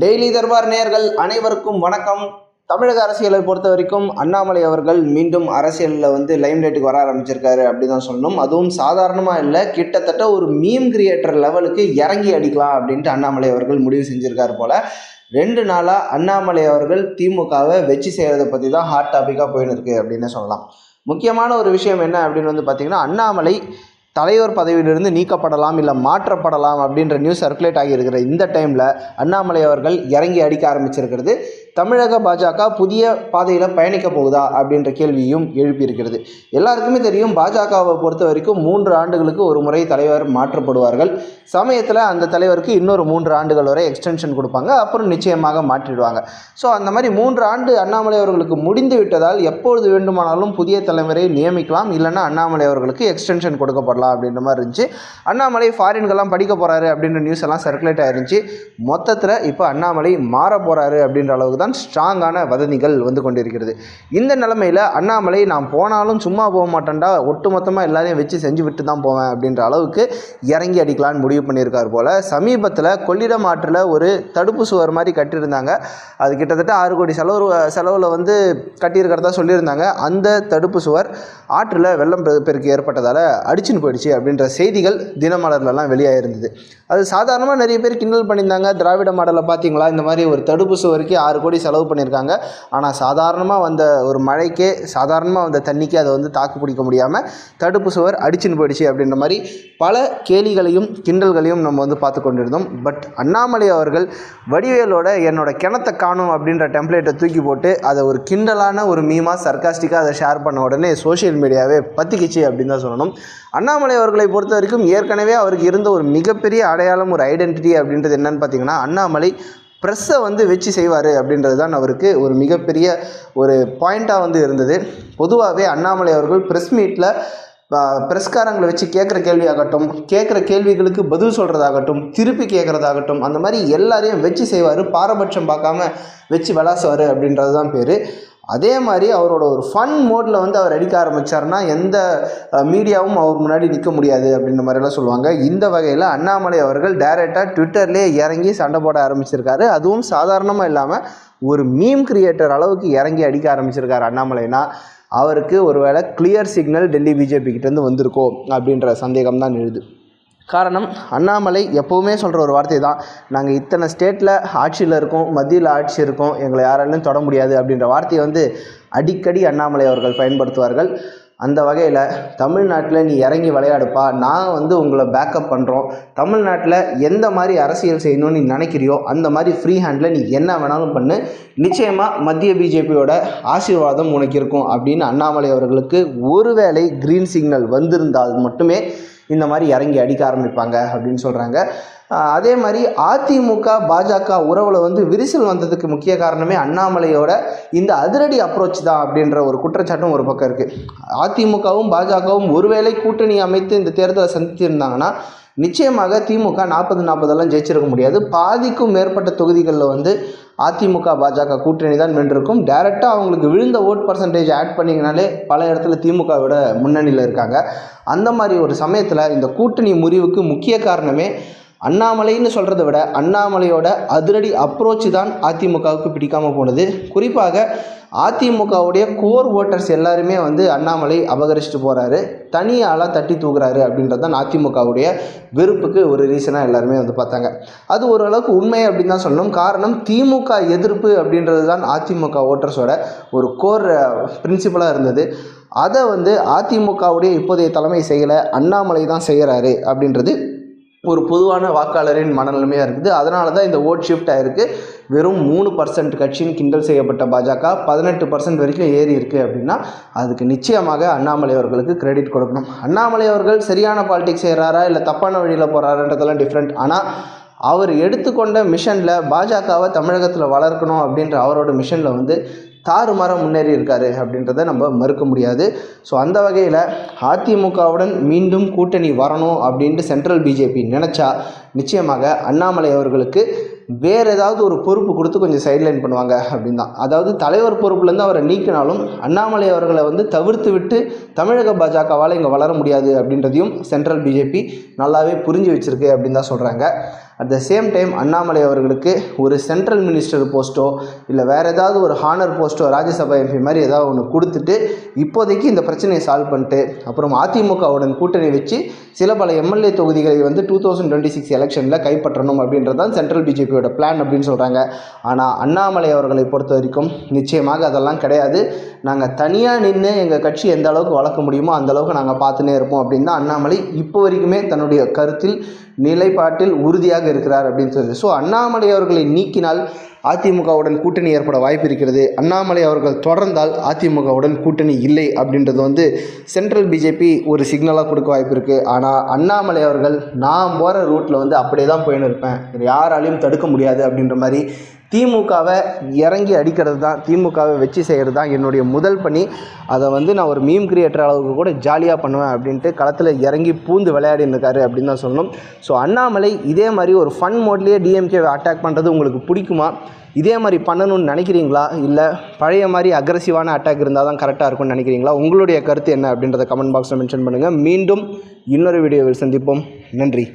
Daily Darbar நேர்கள் அனைவருக்கும் வணக்கம். தமிழக அரசியலை பொறுத்த வரைக்கும் அண்ணாமலை அவர்கள் மீண்டும் அரசியலில் வந்து லைம் லைட்டுக்கு வர ஆரம்பிச்சிருக்காரு அப்படி தான் சொல்லணும். அதுவும் சாதாரணமாக இல்லை கிட்டத்தட்ட ஒரு மீம் கிரியேட்டர் லெவலுக்கு இறங்கி அடிக்கலாம் அப்படின்ட்டு அண்ணாமலை அவர்கள் முடிவு செஞ்சுருக்காரு போல். ரெண்டு நாளாக அண்ணாமலை அவர்கள் திமுகவை வச்சு செய்கிறத பற்றி தான் ஹாட் டாப்பிக்காக போயின்னு இருக்கு அப்படின்னு சொல்லலாம். முக்கியமான ஒரு விஷயம் என்ன அப்படின்னு வந்து பார்த்திங்கன்னா அண்ணாமலை தலைவர் பதவியிலிருந்து நீக்கப்படலாம் இல்லை மாற்றப்படலாம் அப்படின்ற நியூஸ் சர்க்குலேட் ஆகியிருக்கிற இந்த டைமில் அண்ணாமலை அவர்கள் இறங்கி அடிக்க ஆரம்பிச்சிருக்கிறது. தமிழக பாஜக புதிய பாதையில் பயணிக்க போகுதா அப்படின்ற கேள்வியும் எழுப்பியிருக்கிறது. எல்லாருக்குமே தெரியும் பாஜகவை பொறுத்த வரைக்கும் மூன்று ஆண்டுகளுக்கு ஒரு முறை தலைவர் மாற்றப்படுவார்கள். சமயத்தில் அந்த தலைவருக்கு இன்னொரு மூன்று ஆண்டுகள் வரை எக்ஸ்டென்ஷன் கொடுப்பாங்க. அப்புறம் நிச்சயமாக மாற்றிடுவாங்க. ஸோ அந்த மாதிரி மூன்று ஆண்டு அண்ணாமலை அவர்களுக்கு முடிந்து விட்டதால் எப்பொழுது வேண்டுமானாலும் புதிய தலைவரை நியமிக்கலாம். இல்லைன்னா அண்ணாமலை அவர்களுக்கு எக்ஸ்டென்ஷன் கொடுக்கப்படலாம் அப்படின்ற மாதிரி இருந்துச்சு. அண்ணாமலை ஃபாரின்கெல்லாம் படிக்க போகிறாரு அப்படின்ற நியூஸ் எல்லாம் சர்க்குலேட் ஆயிருந்துச்சு. மொத்தத்தில் இப்போ அண்ணாமலை மாற போகிறாரு அப்படின்ற அளவுக்கு தான் ஸ்ட்ராங்கான வதந்திகள் வந்து கொண்டிருக்கிறது. இந்த நிலமையில் அண்ணாமலை நான் போனாலும் சும்மா போக மாட்டேன்டா ஒட்டுமொத்தமாக எல்லாரையும் வச்சு செஞ்சு விட்டு தான் போவேன் அப்படின்ற அளவுக்கு இறங்கி அடிக்கலான்னு முடிவு பண்ணியிருக்கார் போல். சமீபத்தில் கொள்ளிடம் ஆற்றில் ஒரு தடுப்பு சுவர் மாதிரி கட்டியிருந்தாங்க. அது கிட்டத்தட்ட ஆறு கோடி செலவு செலவில் வந்து கட்டியிருக்கிறதா சொல்லியிருந்தாங்க. அந்த தடுப்பு சுவர் ஆற்றில் வெள்ளம் பெருக்கு ஏற்பட்டதால் அடிச்சுன்னு போயிடுச்சு அப்படின்ற செய்திகள் தினமலர்லலாம் வெளியாயிருந்தது. அது சாதாரணமாக நிறைய பேர் கிண்டல் பண்ணியிருந்தாங்க. திராவிட மாடலை பார்த்தீங்களா? இந்த மாதிரி ஒரு தடுப்பு சுவருக்கு ஆறு கோடி செலவு பண்ணியிருக்காங்க. ஆனால் சாதாரணமாக வந்த ஒரு மழைக்கே சாதாரணமாக வந்த தண்ணிக்கு அதை வந்து தாக்கு பிடிக்க முடியாமல் தடுப்பு சுவர் அடிச்சுன்னு போயிடுச்சு அப்படின்ற மாதிரி பல கேலிகளையும் கிண்டல்களையும் நம்ம வந்து பார்த்து கொண்டிருந்தோம். பட் அண்ணாமலை அவர்கள் வடிவேலோட என்னோட கிணத்தை காணும் அப்படின்ற டெம்ப்ளேட்டை தூக்கி போட்டு அதை ஒரு கிண்டலான ஒரு மீமாக சர்க்காஸ்டிக்காக அதை ஷேர் பண்ண உடனே சோஷியல் மீடியாவே பற்றிக்கிச்சு அப்படின்னு தான் சொல்லணும். அண்ணாமலை அவர்களை பொறுத்த வரைக்கும் ஏற்கனவே அவருக்கு இருந்த ஒரு மிகப்பெரிய அடையாளம் ஒரு ஐடென்டிட்டி அப்படின்றது என்னன்னு பார்த்தீங்கன்னா அண்ணாமலை ப்ரெஸ்ஸை வந்து வச்சு செய்வார் அப்படின்றது தான் அவருக்கு ஒரு மிகப்பெரிய ஒரு பாயிண்ட்டாக வந்து இருந்தது. பொதுவாகவே அண்ணாமலை அவர்கள் ப்ரெஸ் மீட்டில் ப்ரெஸ்காரங்களை வச்சு கேட்குற கேள்வியாகட்டும் கேட்குற கேள்விகளுக்கு பதில் சொல்கிறதாகட்டும் திருப்பி கேட்குறதாகட்டும் அந்த மாதிரி எல்லாரையும் வச்சு செய்வார். பாரபட்சம் பார்க்காம வச்சு விளாசுவார் அப்படின்றது தான் பேர். அதே மாதிரி அவரோட ஒரு ஃபன் மோடில் வந்து அவர் அடிக்க ஆரம்பித்தார்னா எந்த மீடியாவும் அவர் முன்னாடி நிற்க முடியாது அப்படின்ற மாதிரிலாம் சொல்லுவாங்க. இந்த வகையில் அண்ணாமலை அவர்கள் டைரெக்டாக ட்விட்டர்லேயே இறங்கி சண்டை போட ஆரம்பிச்சிருக்காரு. அதுவும் சாதாரணமாக இல்லாமல் ஒரு மீம் கிரியேட்டர் அளவுக்கு இறங்கி அடிக்க ஆரம்பிச்சிருக்காரு அண்ணாமலைனா. அவருக்கு ஒருவேளை கிளியர் சிக்னல் டெல்லி பிஜேபி கிட்டேருந்து வந்திருக்கோ அப்படின்ற சந்தேகம் தான் எழுது. காரணம் அண்ணாமலை எப்போவுமே சொல்கிற ஒரு வார்த்தை தான் நாங்கள் இத்தனை ஸ்டேட்டில் ஆட்சியில் இருக்கோம் மத்தியில் ஆட்சி இருக்கோம் எங்களை யாராலையும் தொட முடியாது அப்படின்ற வார்த்தையை வந்து அடிக்கடி அண்ணாமலை அவர்கள் பயன்படுத்துவார்கள். அந்த வகையில் தமிழ்நாட்டில் நீ இறங்கி விளையாடுப்பா நான் வந்து உங்களை பேக்கப் பண்ணுறோம் தமிழ்நாட்டில் எந்த மாதிரி அரசியல் செய்யணும்னு நீ நினைக்கிறியோ அந்த மாதிரி ஃப்ரீ ஹேண்டில் நீ என்ன வேணாலும் பண்ணு. நிச்சயமாக மத்திய பிஜேபியோட ஆசீர்வாதம் உனக்கு இருக்கும் அப்படின்னு அண்ணாமலை அவர்களுக்கு ஒருவேளை க்ரீன் சிக்னல் வந்திருந்தால் மட்டுமே இந்த மாதிரி இறங்கி அடிக்க ஆரம்பிப்பாங்க அப்படின்னு சொல்கிறாங்க அதே மாதிரி அதிமுக பாஜக உறவில் வந்து விரிசல் வந்ததுக்கு முக்கிய காரணமே அண்ணாமலையோட இந்த அதிரடி அப்ரோச் தான் அப்படின்ற ஒரு குற்றச்சாட்டும் ஒரு பக்கம் இருக்குது அதிமுகவும் பாஜகவும் ஒருவேளை கூட்டணி அமைத்து இந்த தேர்தலை சந்தித்திருந்தாங்கன்னா நிச்சயமாக திமுக நாற்பது நாற்பதெல்லாம் ஜெயிச்சிருக்க முடியாது. பாதிக்கும் மேற்பட்ட தொகுதிகளில் வந்து அதிமுக பாஜக கூட்டணி தான் வென்றிருக்கும் டைரெக்டாக அவங்களுக்கு விழுந்த ஓட் பர்சன்டேஜ் ஆட் பண்ணிங்கனாலே பல இடத்துல திமுக விட முன்னணியில் இருக்காங்க. அந்த மாதிரி ஒரு சமயத்தில் இந்த கூட்டணி முறிவுக்கு முக்கிய காரணமே அண்ணாமலைன்னு சொல்கிறத விட அண்ணாமலையோட அதிரடி அப்ரோச் தான் அதிமுகவுக்கு பிடிக்காமல் போனது. குறிப்பாக அதிமுகவுடைய கோர் ஓட்டர்ஸ் எல்லாருமே வந்து அண்ணாமலை அபகரிச்சுட்டு போகிறாரு தனியாளாக ஆளாக தட்டி தூக்குறாரு அப்படின்றது தான் அதிமுகவுடைய வெறுப்புக்கு ஒரு ரீசனாக எல்லாருமே வந்து பார்த்தாங்க. அது ஓரளவுக்கு உண்மை அப்படின்னு தான் சொல்லணும். காரணம் திமுக எதிர்ப்பு அப்படின்றது தான் அதிமுக ஓட்டர்ஸோட ஒரு கோர் பிரின்சிபலாக இருந்தது. அதை வந்து அதிமுகவுடைய இப்போதைய தலைமை செய்யலை அண்ணாமலை தான் செய்கிறாரு அப்படின்றது ஒரு பொதுவான வாக்காளரின் மனநிலைமையாக இருக்குது. அதனால தான் இந்த ஓட் ஷிஃப்ட் ஆகிருக்கு வெறும் மூணு பர்சன்ட் கட்சியின் கிண்டல் செய்யப்பட்ட பாஜக பதினெட்டு பர்சன்ட் வரைக்கும் ஏறி இருக்குது அப்படின்னா அதுக்கு நிச்சயமாக அண்ணாமலை அவர்களுக்கு கிரெடிட் கொடுக்கணும். அண்ணாமலை அவர்கள் சரியான பாலிடிக்ஸ் செய்கிறாரா இல்லை தப்பான வழியில் போகிறாருன்றதெல்லாம் டிஃப்ரெண்ட் ஆனால் அவர் எடுத்துக்கொண்ட மிஷனில் பாஜகவை தமிழகத்தில் வளர்க்கணும் அப்படின்ற அவரோட மிஷனில் வந்து தாறுமாற முன்னேறி இருக்காரு அப்படின்றத நம்ம மறுக்க முடியாது. ஸோ அந்த வகையில் அதிமுகவுடன் மீண்டும் கூட்டணி வரணும் அப்படின்ட்டு சென்ட்ரல் பிஜேபி நினச்சா நிச்சயமாக அண்ணாமலை அவர்களுக்கு வேறு ஏதாவது ஒரு பொறுப்பு கொடுத்து கொஞ்சம் சைட்லைன் பண்ணுவாங்க அப்படின்னு தான் அதாவது தலைவர் பொறுப்புலேருந்து அவரை நீக்கினாலும் அண்ணாமலை அவர்களை வந்து தவிர்த்து விட்டு தமிழக பாஜகவால் இங்கே வளர முடியாது அப்படின்றதையும் சென்ட்ரல் பிஜேபி நல்லாவே புரிஞ்சு வச்சுருக்கு அப்படின்னு தான் சொல்கிறாங்க at the same time Annamalai அவர்களுக்கு ஒரு சென்ட்ரல் மினிஸ்டர் போஸ்ட்டோ இல்லை வேறு ஏதாவது ஒரு ஹானர் போஸ்ட்டோ ராஜ்யசபா எம்பி மாதிரி ஏதாவது ஒன்று கொடுத்துட்டு இப்போதைக்கு இந்த பிரச்சனையை சால்வ் பண்ணிட்டு அப்புறம் அதிமுகவுடன் கூட்டணி வச்சு சில பல எம்எல்ஏ தொகுதிகளை வந்து டூ தௌசண்ட் டுவெண்ட்டி சிக்ஸ் எலெக்ஷனில் கைப்பற்றணும் அப்படின்றது தான் சென்ட்ரல் பிஜேபியோட பிளான் அப்படின்னு சொல்கிறாங்க ஆனால் அண்ணாமலை அவர்களை பொறுத்த வரைக்கும் நிச்சயமாக அதெல்லாம் கிடையாது. நாங்கள் தனியாக நின்று எங்கள் கட்சி எந்த அளவுக்கு வளர்க்க முடியுமோ அந்த அளவுக்கு நாங்கள் பார்த்துனே இருப்போம் அப்படின்னு தான் அண்ணாமலை இப்போ வரைக்குமே தன்னுடைய கருத்தில் நிலைப்பாட்டில் உறுதியாக இருக்கிறார் அப்படின்னு சொல்லி ஸோ அண்ணாமலை அவர்களை நீக்கினால் அதிமுகவுடன் கூட்டணி ஏற்பட வாய்ப்பு இருக்கிறது. அண்ணாமலை அவர்கள் தொடர்ந்தால் அதிமுகவுடன் கூட்டணி இல்லை அப்படின்றது வந்து சென்ட்ரல் பிஜேபி ஒரு சிக்னலாக கொடுக்க வாய்ப்பு இருக்குது ஆனால் அண்ணாமலை அவர்கள் நான் போகிற ரூட்டில் வந்து அப்படியே தான் போயின்னு இருப்பேன். யாராலையும் தடுக்க முடியாது அப்படின்ற மாதிரி திமுகவை இறங்கி அடிக்கிறது தான் திமுகவை வச்சு செய்கிறது தான் என்னுடைய முதல் பணி. அதை வந்து நான் ஒரு மீம் கிரியேட்டர் அளவுக்கு கூட ஜாலியாக பண்ணுவேன் அப்படின்ட்டு களத்தில் இறங்கி பூந்து விளையாடின்னு அப்படின்னு தான் சொல்லணும். ஸோ அண்ணாமலை இதே மாதிரி ஒரு ஃபன் மோட்லேயே டிஎம்கேவை அட்டாக் பண்ணுறது உங்களுக்கு பிடிக்குமா? இதே மாதிரி பண்ணணும்னு நினைக்கிறீங்களா? இல்லை பழைய மாதிரி அக்ரஸிவான அட்டாக் இருந்தால் தான் கரெக்டாக இருக்கும்னு நினைக்கிறீங்களா? உங்களுடைய கருத்து என்ன அப்படின்றத கமெண்ட் பாக்ஸில் மென்ஷன் பண்ணுங்கள் மீண்டும் இன்னொரு வீடியோவில் சந்திப்போம். நன்றி.